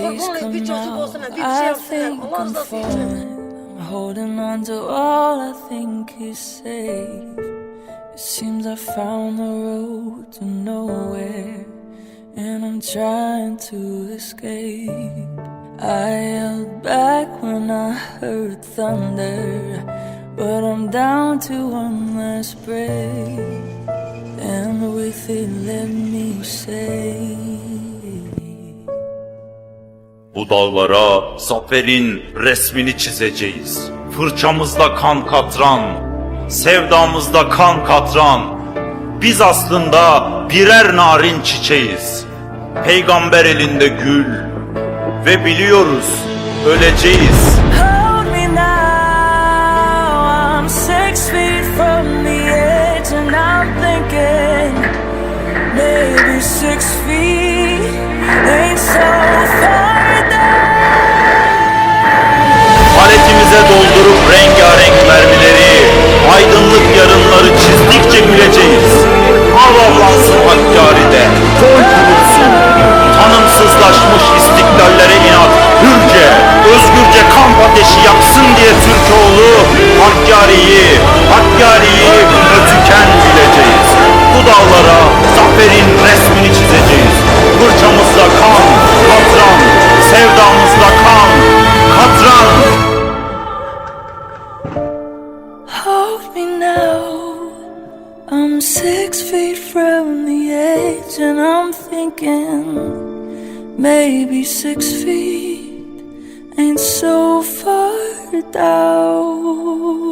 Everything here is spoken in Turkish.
Please bir come çocuk now. bir şey I yapsınlar. think Allah I'm rızası için. falling. I'm holding on to all I think is safe. It seems I found the road to nowhere, and I'm trying to escape. I held back when I heard thunder, but I'm down to one last breath, and with it, let me say. Bu dağlara zaferin resmini çizeceğiz. Fırçamızda kan katran, sevdamızda kan katran. Biz aslında birer narin çiçeğiz. Peygamber elinde gül ve biliyoruz öleceğiz. Hold me now. Paletimize doldurup rengarenk mermileri, aydınlık yarınları çizdikçe güleceğiz. Avavlansın Hakkari'de, koy kurulsun. Tanımsızlaşmış istiklallere inat, hürce, özgürce kamp ateşi yaksın diye Hold me now. I'm six feet from the edge, and I'm thinking maybe six feet ain't so far down.